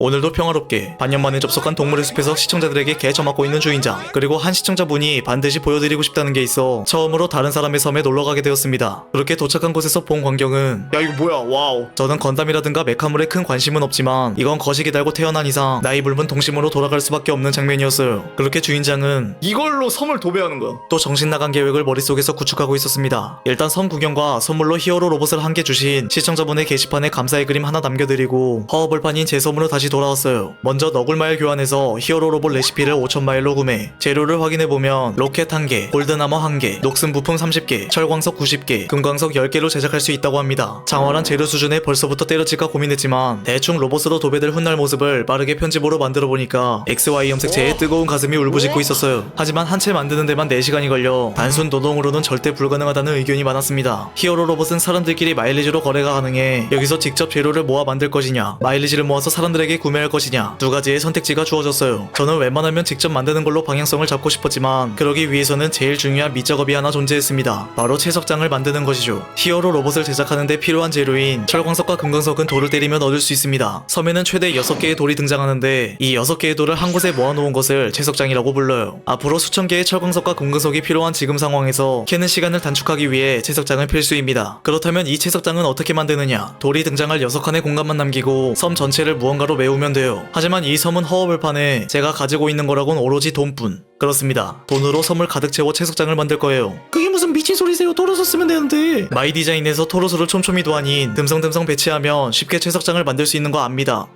오늘도 평화롭게 반년 만에 접속한 동물의 숲에서 시청자들에게 개 처맞고 있는 주인장 그리고 한 시청자분이 반드시 보여드리고 싶다는 게 있어 처음으로 다른 사람의 섬에 놀러가게 되었습니다. 그렇게 도착한 곳에서 본 광경은 야 이거 뭐야? 와우. 저는 건담이라든가 메카물에 큰 관심은 없지만 이건 거시기 달고 태어난 이상 나이 붉은 동심으로 돌아갈 수밖에 없는 장면이었어요. 그렇게 주인장은 이걸로 섬을 도배하는 거야? 또 정신 나간 계획을 머릿속에서 구축하고 있었습니다. 일단 섬 구경과 선물로 히어로 로봇을 한 개 주신 시청자분의 게시판에 감사의 그림 하나 남겨드리고 허허벌판인 제 섬으로 다시 돌아왔어요. 먼저 너굴마일 교환해서 히어로 로봇 레시피를 5천마일로 구매. 재료를 확인해보면 로켓 1개, 골드나머 1개, 녹슨 부품 30개, 철광석 90개, 금광석 10개로 제작할 수 있다고 합니다. 장활한 재료 수준에 벌써부터 때려칠까 고민했지만 대충 로봇으로 도배될 훗날 모습을 빠르게 편집으로 만들어보니까 XY 염색 제의 뜨거운 가슴이 울부짖고 있었어요. 하지만 한 채 만드는 데만 4시간이 걸려 단순 노동으로는 절대 불가능하다는 의견이 많았습니다. 히어로 로봇은 사람들끼리 마일리지로 거래가 가능해 여기서 직접 재료를 모아 만들 것이냐 마일리지를 모아서 사람들에게 구매할 것이냐 두 가지의 선택지가 주어졌어요. 저는 웬만하면 직접 만드는 걸로 방향성을 잡고 싶었지만 그러기 위해서는 제일 중요한 밑작업이 하나 존재했습니다. 바로 채석장을 만드는 것이죠. 히어로 로봇을 제작하는데 필요한 재료인 철광석과 금광석은 돌을 때리면 얻을 수 있습니다. 섬에는 최대 6개의 돌이 등장하는데 이 6개의 돌을 한 곳에 모아놓은 것을 채석장이라고 불러요. 앞으로 수천 개의 철광석과 금광석이 필요한 지금 상황에서 캐는 시간을 단축하기 위해 채석장은 필수입니다. 그렇다면 이 채석장은 어떻게 만드느냐? 돌이 등장할 6칸의 공간만 남기고 섬 전체를 무언가로 메우 면 돼요. 하지만 이 섬은 허허벌판에 제가 가지고 있는 거라곤 오로지 돈뿐. 그렇습니다. 돈으로 섬을 가득 채워 채석장을 만들 거예요. 그게 무슨 미친 소리세요? 토로소 쓰면 되는데. 마이 디자인에서 토로소를 촘촘히도 아닌 듬성듬성 배치하면 쉽게 채석장을 만들 수 있는 거 압니다.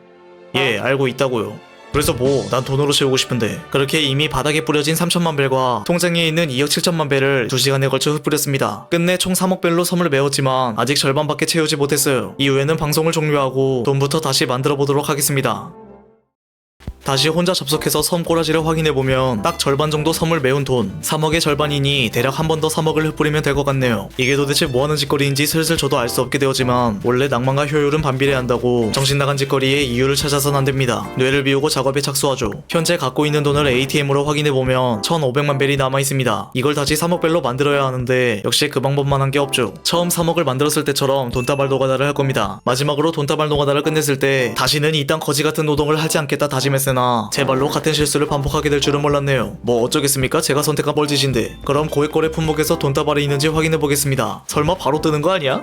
예, 알고 있다고요. 그래서 뭐, 난 돈으로 채우고 싶은데. 그렇게 이미 바닥에 뿌려진 3천만 벨과 통장에 있는 2억 7천만 벨을 2시간에 걸쳐 흩뿌렸습니다. 끝내 총 3억 벨로 섬을 메웠지만 아직 절반밖에 채우지 못했어요. 이후에는 방송을 종료하고 돈부터 다시 만들어 보도록 하겠습니다. 다시 혼자 접속해서 섬 꼬라지를 확인해보면 딱 절반 정도 섬을 메운 돈 3억의 절반이니 대략 한 번 더 3억을 흩뿌리면 될 것 같네요. 이게 도대체 뭐하는 짓거리인지 슬슬 저도 알 수 없게 되었지만 원래 낭만과 효율은 반비례 한다고 정신나간 짓거리에 이유를 찾아선 안됩니다. 뇌를 비우고 작업에 착수하죠. 현재 갖고 있는 돈을 ATM으로 확인해보면 1500만 벨이 남아있습니다. 이걸 다시 3억 벨로 만들어야 하는데 역시 그 방법만 한 게 없죠. 처음 3억을 만들었을 때처럼 돈다발 노가다를 할 겁니다. 마지막으로 돈다발 노가다를 끝냈을 때 다시는 이딴 거지 같은 노동을 하지 않겠다 다짐했 으나 제 발로 같은 실수를 반복하게 될 줄은 몰랐네요. 뭐 어쩌겠습니까? 제가 선택한 뻘짓인데. 그럼 고액 거래 품목에서 돈다발이 있는지 확인해 보겠습니다. 설마 바로 뜨는 거 아니야?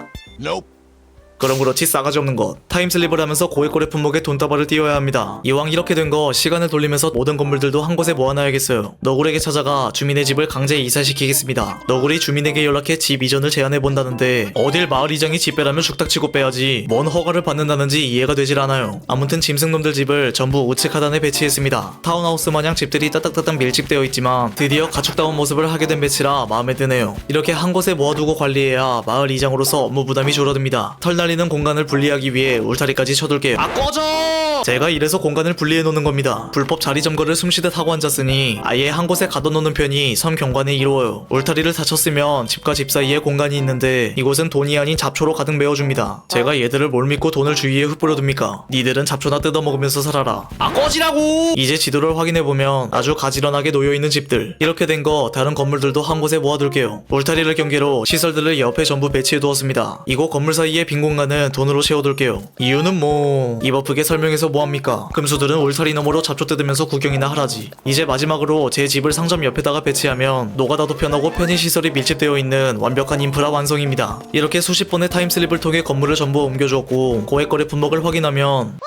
그럼 그렇지 싸가지 없는 것. 타임슬립을 하면서 고액거래 품목에 돈다발을 띄워야 합니다. 이왕 이렇게 된 거 시간을 돌리면서 모든 건물들도 한 곳에 모아놔야겠어요. 너굴에게 찾아가 주민의 집을 강제 이사시키겠습니다. 너굴이 주민에게 연락해 집 이전을 제안해 본다는데 어딜 마을 이장이 집 빼라면 죽닥치고 빼야지 뭔 허가를 받는다는지 이해가 되질 않아요. 아무튼 짐승놈들 집을 전부 우측 하단에 배치했습니다. 타운하우스 마냥 집들이 따닥따닥 밀집되어 있지만 드디어 가축다운 모습을 하게 된 배치라 마음에 드네요. 이렇게 한 곳에 모아두고 관리해야 마을 이장으로서 업무 부담이 줄어듭니다. 털날 리는 공간을 분리하기 위해 울타리까지 쳐둘게요. 아 꺼져! 제가 이래서 공간을 분리해 놓는 겁니다. 불법 자리 점거를 숨쉬듯 하고 앉았으니 아예 한 곳에 가둬놓는 편이 섬 경관에 이루어요. 울타리를 닫혔으면 집과 집 사이에 공간이 있는데 이곳은 돈이 아닌 잡초로 가득 메워줍니다. 제가 얘들을 뭘 믿고 돈을 주위에 흩뿌려둡니까? 니들은 잡초나 뜯어먹으면서 살아라. 아 꺼지라고! 이제 지도를 확인해보면 아주 가지런하게 놓여있는 집들. 이렇게 된 거 다른 건물들도 한 곳에 모아둘게요. 울타리를 경계로 시설들을 옆에 전부 배치해두었습니다. 이곳 건물 사이의 빈 공간은 돈으로 채워둘게요. 이유는 뭐... 입 아프게 설명해서 뭐합니까? 금수들은 울타리 너머로 잡초 뜯으면서 구경이나 하라지. 이제 마지막으로 제 집을 상점 옆에다가 배치하면 노가다도 편하고 편의시설이 밀집되어 있는 완벽한 인프라 완성입니다. 이렇게 수십 번의 타임슬립을 통해 건물을 전부 옮겨주었고 고액 거래 품목을 확인하면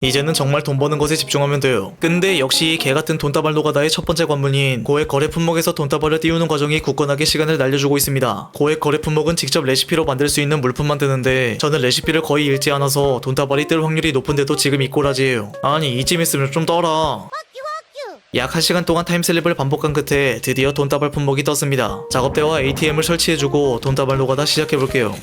이제는 정말 돈 버는 것에 집중하면 돼요. 근데 역시 개 같은 돈다발 노가다의 첫 번째 관문인 고액 거래 품목에서 돈다발을 띄우는 과정이 굳건하게 시간을 날려주고 있습니다. 고액 거래 품목은 직접 레시피로 만들 수 있는 물품 만 드는데 저는 레시피를 거의 읽지 않아서 돈다발이 뜰 확률이 높은데도 지금 이 꼬라지예요. 아니 이쯤 있으면 좀 떠라. 약 1시간 동안 타임슬립을 반복한 끝에 드디어 돈다발 품목이 떴습니다. 작업대와 ATM을 설치해주고 돈다발 노가다 시작해볼게요.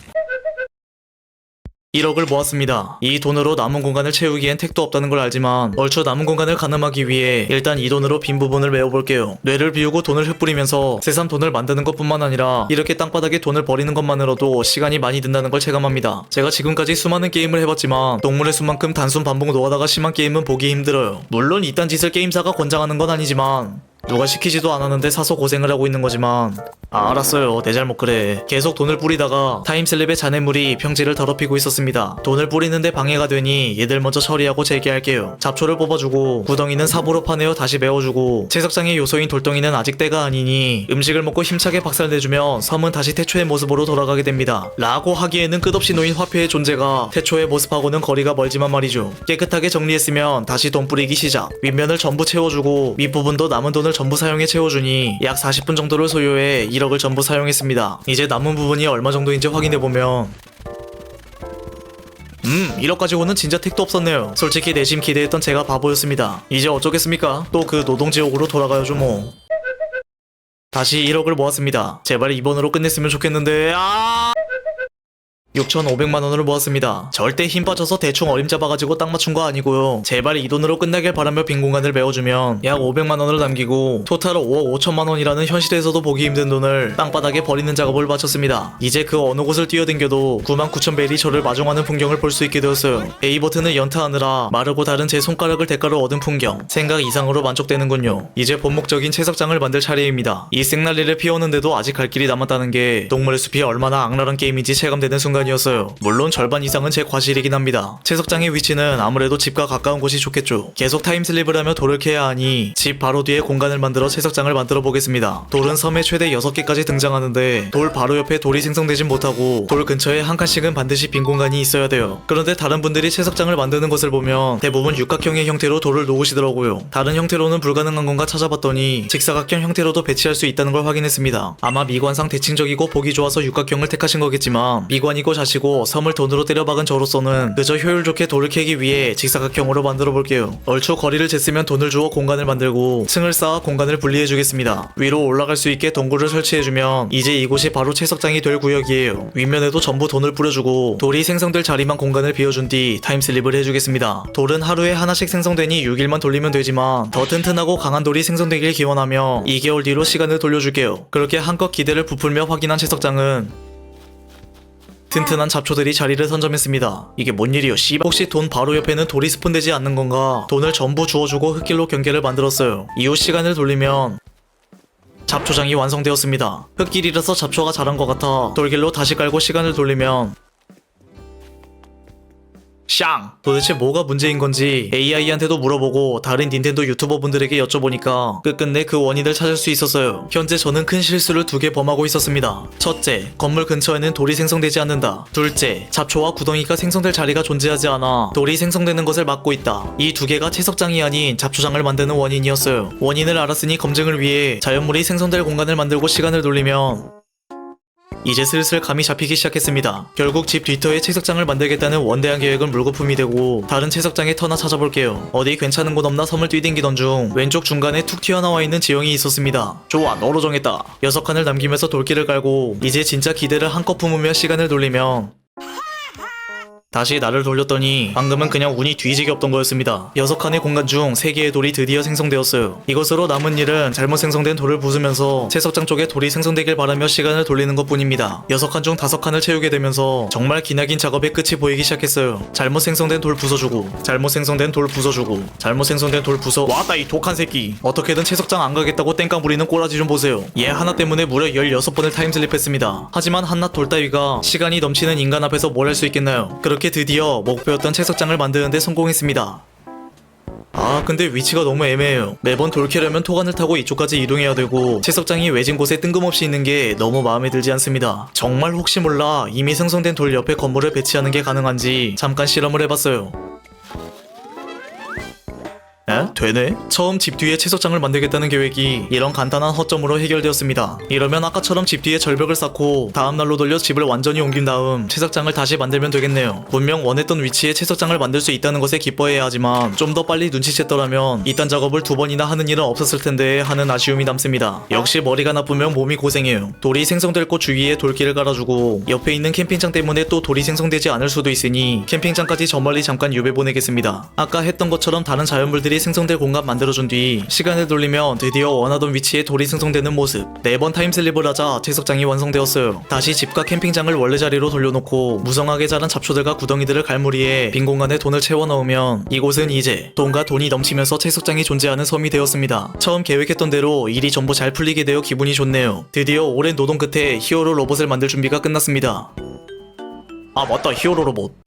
1억을 모았습니다. 이 돈으로 남은 공간을 채우기엔 택도 없다는 걸 알지만 얼추 남은 공간을 가늠하기 위해 일단 이 돈으로 빈 부분을 메워볼게요. 뇌를 비우고 돈을 흩뿌리면서 새삼 돈을 만드는 것뿐만 아니라 이렇게 땅바닥에 돈을 버리는 것만으로도 시간이 많이 든다는 걸 체감합니다. 제가 지금까지 수많은 게임을 해봤지만 동물의 수만큼 단순 반복 노가다가 심한 게임은 보기 힘들어요. 물론 이딴 짓을 게임사가 권장하는 건 아니지만 누가 시키지도 않았는데 사서 고생을 하고 있는 거지만 아, 알았어요. 내 잘못 그래. 계속 돈을 뿌리다가 타임슬립의 잔해물이 평지를 더럽히고 있었습니다. 돈을 뿌리는데 방해가 되니 얘들 먼저 처리하고 재개할게요. 잡초를 뽑아주고 구덩이는 삽으로 파내어 다시 메워주고 채석장의 요소인 돌덩이는 아직 때가 아니니 음식을 먹고 힘차게 박살내주면 섬은 다시 태초의 모습으로 돌아가게 됩니다. 라고 하기에는 끝없이 놓인 화폐의 존재가 태초의 모습하고는 거리가 멀지만 말이죠. 깨끗하게 정리했으면 다시 돈 뿌리기 시작. 윗면을 전부 채워주고 밑부분도 남은 돈을 전부 사용해 채워주니 약 40분 정도를 소요해 1억을 전부 사용했습니다. 이제 남은 부분이 얼마 정도인지 확인해보면 음, 1억 가지고는 진짜 택도 없었네요. 솔직히 내심 기대했던 제가 바보였습니다. 이제 어쩌겠습니까? 또 그 노동지옥으로 돌아가야죠 뭐. 다시 1억을 모았습니다. 제발 이번으로 끝냈으면 좋겠는데, 아! 6,500만 원을 모았습니다. 절대 힘 빠져서 대충 어림 잡아가지고 딱 맞춘 거 아니고요. 제발 이 돈으로 끝나길 바라며 빈 공간을 메워주면 약 500만 원을 남기고 토탈 5억 5천만 원이라는 현실에서도 보기 힘든 돈을 땅바닥에 버리는 작업을 마쳤습니다. 이제 그 어느 곳을 뛰어댕겨도 9만 9천 벨이 저를 마중하는 풍경을 볼 수 있게 되었어요. A 버튼을 연타하느라 마르고 다른 제 손가락을 대가로 얻은 풍경. 생각 이상으로 만족되는군요. 이제 본목적인 채석장을 만들 차례입니다. 이 생난리를 피우는데도 아직 갈 길이 남았다는 게 동물의 숲이 얼마나 악랄한 게임인지 체감되는 순간 이었어요. 물론 절반 이상은 제 과실이긴 합니다. 채석장의 위치는 아무래도 집과 가까운 곳이 좋겠죠. 계속 타임슬립을 하며 돌을 캐야 하니 집 바로 뒤에 공간을 만들어 채석장을 만들어 보겠습니다. 돌은 섬에 최대 6개까지 등장하는데 돌 바로 옆에 돌이 생성되진 못하고 돌 근처에 한 칸씩은 반드시 빈 공간이 있어야 돼요. 그런데 다른 분들이 채석장을 만드는 것을 보면 대부분 육각형의 형태로 돌을 놓으시더라고요. 다른 형태로는 불가능한 건가 찾아봤더니 직사각형 형태로도 배치할 수 있다는 걸 확인했습니다. 아마 미관상 대칭적이고 보기 좋아서 육각형을 택하신 거겠지만 미관이고 자시고 섬을 돈으로 때려박은 저로서는 그저 효율 좋게 돌을 캐기 위해 직사각형으로 만들어 볼게요. 얼추 거리를 쟀으면 돈을 주어 공간을 만들고 층을 쌓아 공간을 분리해 주겠습니다. 위로 올라갈 수 있게 동굴을 설치해 주면 이제 이곳이 바로 채석장이 될 구역이에요. 윗면에도 전부 돈을 뿌려주고 돌이 생성될 자리만 공간을 비워준 뒤 타임슬립을 해주겠습니다. 돌은 하루에 하나씩 생성되니 6일만 돌리면 되지만 더 튼튼하고 강한 돌이 생성되길 기원하며 2개월 뒤로 시간을 돌려줄게요. 그렇게 한껏 기대를 부풀며 확인한 채석장은 튼튼한 잡초들이 자리를 선점했습니다. 이게 뭔 일이요, 씨발. 혹시 돈 바로 옆에는 돌이 스폰되지 않는 건가? 돈을 전부 주워주고 흙길로 경계를 만들었어요. 이후 시간을 돌리면 잡초장이 완성되었습니다. 흙길이라서 잡초가 자란 것 같아 돌길로 다시 깔고 시간을 돌리면 샹! 도대체 뭐가 문제인 건지 AI한테도 물어보고 다른 닌텐도 유튜버 분들에게 여쭤보니까 끝끝내 그 원인을 찾을 수 있었어요. 현재 저는 큰 실수를 두 개 범하고 있었습니다. 첫째, 건물 근처에는 돌이 생성되지 않는다. 둘째, 잡초와 구덩이가 생성될 자리가 존재하지 않아 돌이 생성되는 것을 막고 있다. 이 두 개가 채석장이 아닌 잡초장을 만드는 원인이었어요. 원인을 알았으니 검증을 위해 자연물이 생성될 공간을 만들고 시간을 돌리면 이제 슬슬 감이 잡히기 시작했습니다. 결국 집 뒤터에 채석장을 만들겠다는 원대한 계획은 물거품이 되고 다른 채석장의 터나 찾아볼게요. 어디 괜찮은 곳 없나 섬을 뛰댕기던 중 왼쪽 중간에 툭 튀어나와 있는 지형이 있었습니다. 좋아 너로 정했다. 여섯 칸을 남기면서 돌길을 깔고 이제 진짜 기대를 한껏 품으며 시간을 돌리면 다시 나를 돌렸더니 방금은 그냥 운이 뒤지게 없던 거였습니다. 여섯 칸의 공간 중세 개의 돌이 드디어 생성되었어요. 이것으로 남은 일은 잘못 생성된 돌을 부수면서 채석장 쪽에 돌이 생성되길 바라며 시간을 돌리는 것 뿐입니다. 여섯 칸중 다섯 칸을 채우게 되면서 정말 기나긴 작업의 끝이 보이기 시작했어요. 잘못 생성된 돌 부숴주고, 잘못 생성된 돌 부숴주고, 잘못 생성된 돌 부숴. 왔다 이 독한 새끼. 어떻게든 채석장 안 가겠다고 땡깡 부리는 꼬라지 좀 보세요. 얘 하나 때문에 무려 16번을 타임슬립했습니다. 하지만 한낱 돌 따위가 시간이 넘치는 인간 앞에서 뭘 할 수 있겠나요? 그렇게 드디어 목표였던 채석장을 만드는데 성공했습니다. 아 근데 위치가 너무 애매해요. 매번 돌캐려면 토간을 타고 이쪽까지 이동해야 되고 채석장이 외진 곳에 뜬금없이 있는 게 너무 마음에 들지 않습니다. 정말 혹시 몰라 이미 생성된 돌 옆에 건물을 배치하는 게 가능한지 잠깐 실험을 해봤어요 에? 되네? 처음 집 뒤에 채석장을 만들겠다는 계획이 이런 간단한 허점으로 해결되었습니다. 이러면 아까처럼 집 뒤에 절벽을 쌓고 다음날로 돌려 집을 완전히 옮긴 다음 채석장을 다시 만들면 되겠네요. 분명 원했던 위치에 채석장을 만들 수 있다는 것에 기뻐해야 하지만 좀 더 빨리 눈치챘더라면 이딴 작업을 두 번이나 하는 일은 없었을 텐데 하는 아쉬움이 남습니다. 역시 머리가 나쁘면 몸이 고생해요. 돌이 생성될 곳 주위에 돌길을 깔아주고 옆에 있는 캠핑장 때문에 또 돌이 생성되지 않을 수도 있으니 캠핑장까지 저 멀리 잠깐 유배 보내겠습니다. 아까 했던 것처럼 다른 자연물들이 생성될 공간 만들어준 뒤 시간을 돌리면 드디어 원하던 위치에 돌이 생성되는 모습. 4번 타임슬립을 하자 채석장이 완성되었어요. 다시 집과 캠핑장을 원래 자리로 돌려놓고 무성하게 자란 잡초들과 구덩이들을 갈무리해 빈 공간에 돈을 채워 넣으면 이곳은 이제 돈과 돈이 넘치면서 채석장이 존재하는 섬이 되었습니다. 처음 계획했던 대로 일이 전부 잘 풀리게 되어 기분이 좋네요. 드디어 오랜 노동 끝에 히어로 로봇을 만들 준비가 끝났습니다. 아 맞다. 히어로 로봇